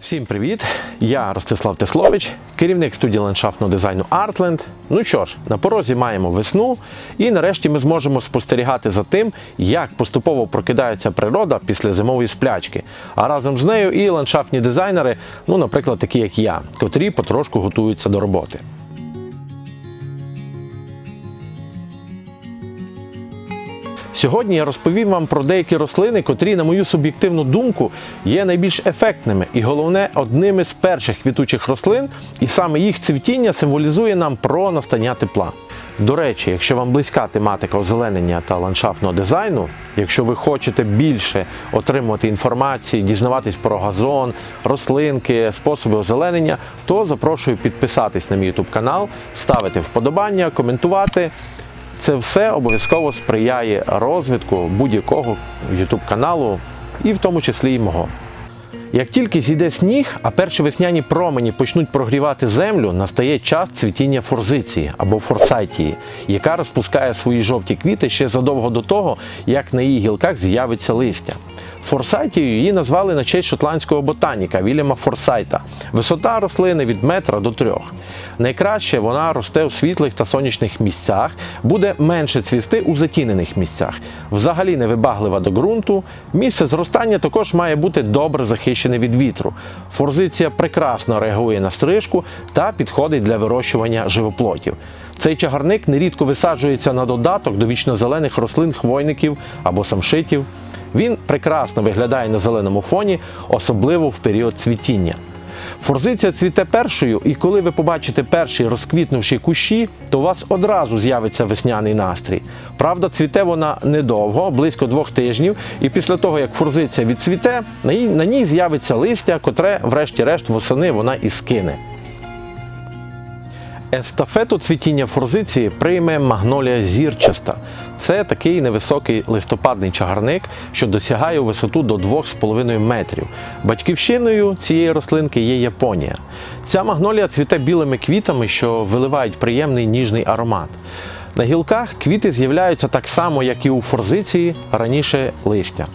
Всім привіт! Я Ростислав Теслович, керівник студії ландшафтного дизайну Artland. Ну що ж, на порозі маємо весну, і нарешті ми зможемо спостерігати за тим, як поступово прокидається природа після зимової сплячки. А разом з нею і ландшафтні дизайнери, ну, наприклад, такі як я, котрі потрошку готуються до роботи. Сьогодні я розповім вам про деякі рослини, котрі, на мою суб'єктивну думку, є найбільш ефектними і головне одними з перших квітучих рослин, і саме їх цвітіння символізує нам про настання тепла. До речі, якщо вам близька тематика озеленення та ландшафтного дизайну, якщо ви хочете більше отримувати інформації, дізнаватись про газон, рослинки, способи озеленення, то запрошую підписатись на мій YouTube канал, ставити вподобання, коментувати. Це все обов'язково сприяє розвитку будь-якого YouTube каналу, і в тому числі і мого. Як тільки зійде сніг, а перші весняні промені почнуть прогрівати землю, настає час цвітіння форзиції або форсайтії, яка розпускає свої жовті квіти ще задовго до того, як на її гілках з'явиться листя. Форсайтією її назвали на честь шотландського ботаніка Вільяма Форсайта. Висота рослини від метра до трьох. Найкраще вона росте у світлих та сонячних місцях, буде менше цвісти у затінених місцях. Взагалі невибаглива до ґрунту. Місце зростання також має бути добре захищене від вітру. Форзиція прекрасно реагує на стрижку та підходить для вирощування живоплотів. Цей чагарник нерідко висаджується на додаток до вічнозелених рослин хвойників або самшитів. Він прекрасно виглядає на зеленому фоні, особливо в період цвітіння. Форзиція цвіте першою, і коли ви побачите перші розквітнувші кущі, то у вас одразу з'явиться весняний настрій. Правда, цвіте вона недовго, близько двох тижнів, і після того, як форзиція відцвіте, на ній з'явиться листя, котре, врешті-решт, восени вона і скине. Естафету цвітіння форзиції прийме магнолія зірчаста. Це такий невисокий листопадний чагарник, що досягає у висоту до 2,5 метрів. Батьківщиною цієї рослинки є Японія. Ця магнолія цвіте білими квітами, що виливають приємний ніжний аромат. На гілках квіти з'являються так само, як і у форзиції, раніше листя.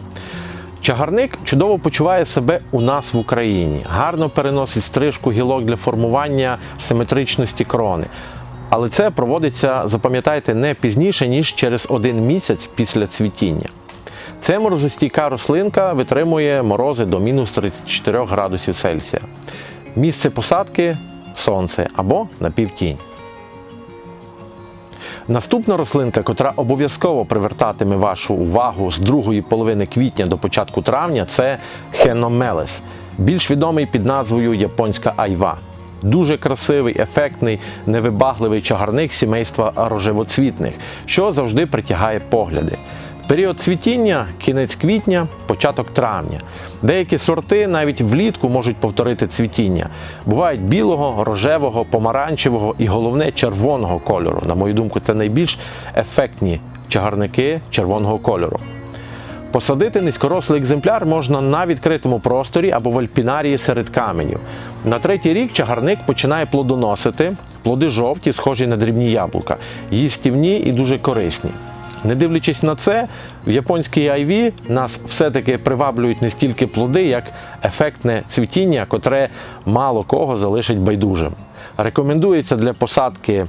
Чагарник чудово почуває себе у нас в Україні, гарно переносить стрижку гілок для формування симетричності крони. Але це проводиться, запам'ятайте, не пізніше, ніж через один місяць після цвітіння. Це морозостійка рослинка витримує морози до мінус 34 градусів Цельсія. Місце посадки сонце або напівтінь. Наступна рослинка, котра обов'язково привертатиме вашу увагу з другої половини квітня до початку травня, це хеномелес, більш відомий під назвою японська айва. Дуже красивий, ефектний, невибагливий чагарник сімейства рожевоцвітних, що завжди притягає погляди. Період цвітіння кінець квітня, початок травня. Деякі сорти навіть влітку можуть повторити цвітіння. Бувають білого, рожевого, помаранчевого і головне червоного кольору. На мою думку, це найбільш ефектні чагарники червоного кольору. Посадити низькорослий екземпляр можна на відкритому просторі або в альпінарії серед каменів. На третій рік чагарник починає плодоносити, плоди жовті, схожі на дрібні яблука, їстівні і дуже корисні. Не дивлячись на це, в японській айві нас все-таки приваблюють не стільки плоди, як ефектне цвітіння, котре мало кого залишить байдужим. Рекомендується для посадки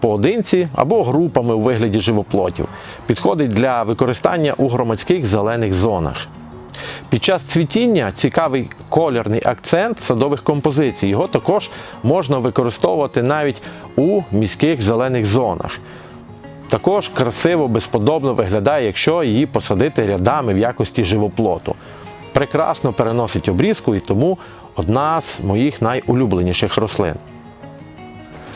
поодинці або групами у вигляді живоплотів. Підходить для використання у громадських зелених зонах. Під час цвітіння цікавий колірний акцент садових композицій. Його також можна використовувати навіть у міських зелених зонах. Також красиво, безподобно виглядає, якщо її посадити рядами в якості живоплоту. Прекрасно переносить обрізку і тому одна з моїх найулюбленіших рослин.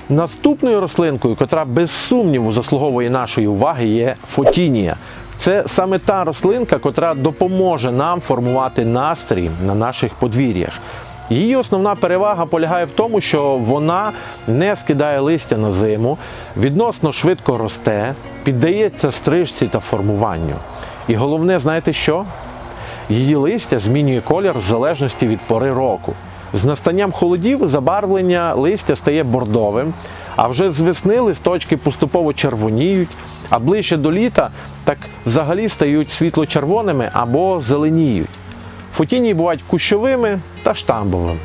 Наступною рослинкою, котра без сумніву заслуговує нашої уваги, є фотінія. Це саме та рослинка, котра допоможе нам формувати настрій на наших подвір'ях. Її основна перевага полягає в тому, що вона не скидає листя на зиму, відносно швидко росте, піддається стрижці та формуванню. І головне, знаєте що? Її листя змінює колір в залежності від пори року. З настанням холодів забарвлення листя стає бордовим, а вже з весни листочки поступово червоніють, а ближче до літа так взагалі стають світло-червоними або зеленіють. Футінії бувають кущовими та штамбовими.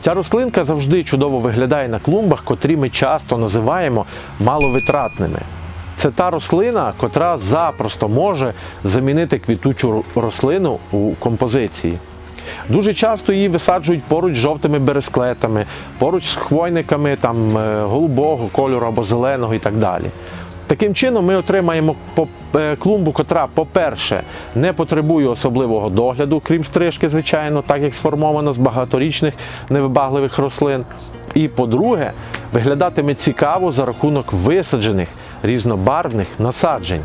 Ця рослинка завжди чудово виглядає на клумбах, котрі ми часто називаємо маловитратними. Це та рослина, котра запросто може замінити квітучу рослину у композиції. Дуже часто її висаджують поруч з жовтими бересклетами, поруч з хвойниками там, е, голубого кольору або зеленого і так далі. Таким чином, ми отримаємо е, клумбу, котра, по-перше, не потребує особливого догляду, крім стрижки, звичайно, так як сформовано з багаторічних невибагливих рослин. І по-друге, виглядатиме цікаво за рахунок висаджених різнобарвних насаджень.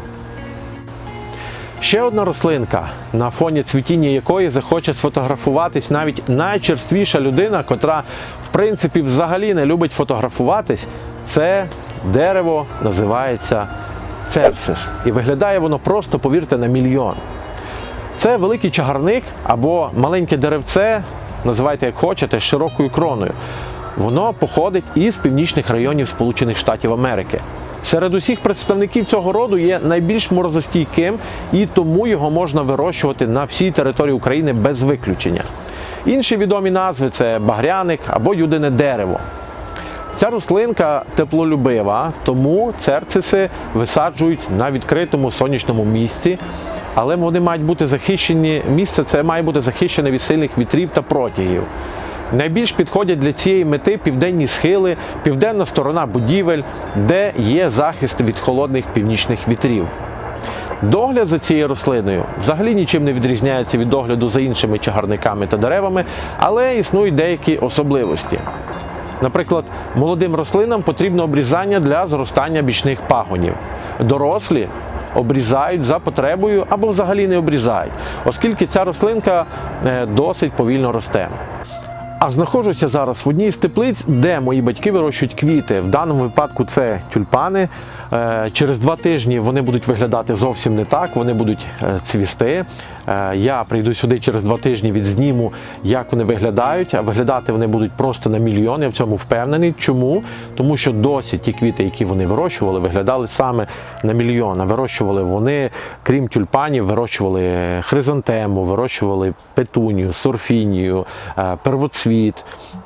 Ще одна рослинка, на фоні цвітіння якої захоче сфотографуватись навіть найчерствіша людина, котра в принципі взагалі не любить фотографуватись, це дерево називається цепсис. І виглядає воно просто, повірте, на мільйон. Це великий чагарник або маленьке деревце, називайте як хочете, широкою кроною. Воно походить із північних районів Сполучених Штатів Америки. Серед усіх представників цього роду є найбільш морозостійким і тому його можна вирощувати на всій території України без виключення. Інші відомі назви це багряник або юдине дерево. Ця рослинка теплолюбива, тому церциси висаджують на відкритому сонячному місці, але вони мають бути захищені. Місце це має бути захищене від сильних вітрів та протягів. Найбільш підходять для цієї мети південні схили, південна сторона будівель, де є захист від холодних північних вітрів. Догляд за цією рослиною взагалі нічим не відрізняється від догляду за іншими чагарниками та деревами, але існують деякі особливості. Наприклад, молодим рослинам потрібно обрізання для зростання бічних пагонів. Дорослі обрізають за потребою або взагалі не обрізають, оскільки ця рослинка е, досить повільно росте. А знаходжуся зараз в одній з теплиць, де мої батьки вирощують квіти. В даному випадку це тюльпани. Е, Через два тижні вони будуть виглядати зовсім не так, вони будуть е, цвісти. Е, Я прийду сюди через два тижні, відзніму, як вони виглядають. А виглядати вони будуть просто на мільйон. Я в цьому впевнений. Чому? Тому що досі ті квіти, які вони вирощували, виглядали саме на мільйон. А вирощували вони, крім тюльпанів, вирощували хризантему, вирощували петунію, сурфінію, е, первоцвіт.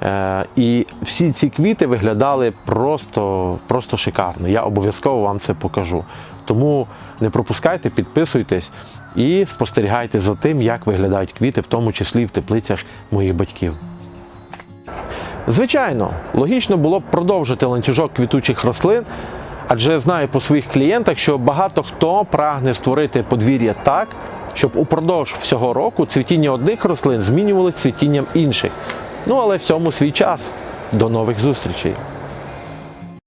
Е, І всі ці квіти виглядали просто, просто шикарно. Я обов'язково вам це покажу. Тому не пропускайте, підписуйтесь і спостерігайте за тим, як виглядають квіти, в тому числі в теплицях моїх батьків. Звичайно, логічно було б продовжити ланцюжок квітучих рослин, адже знаю по своїх клієнтах, що багато хто прагне створити подвір'я так, щоб упродовж всього року цвітіння одних рослин змінювалося цвітінням інших. Ну але всьому свій час. До нових зустрічей!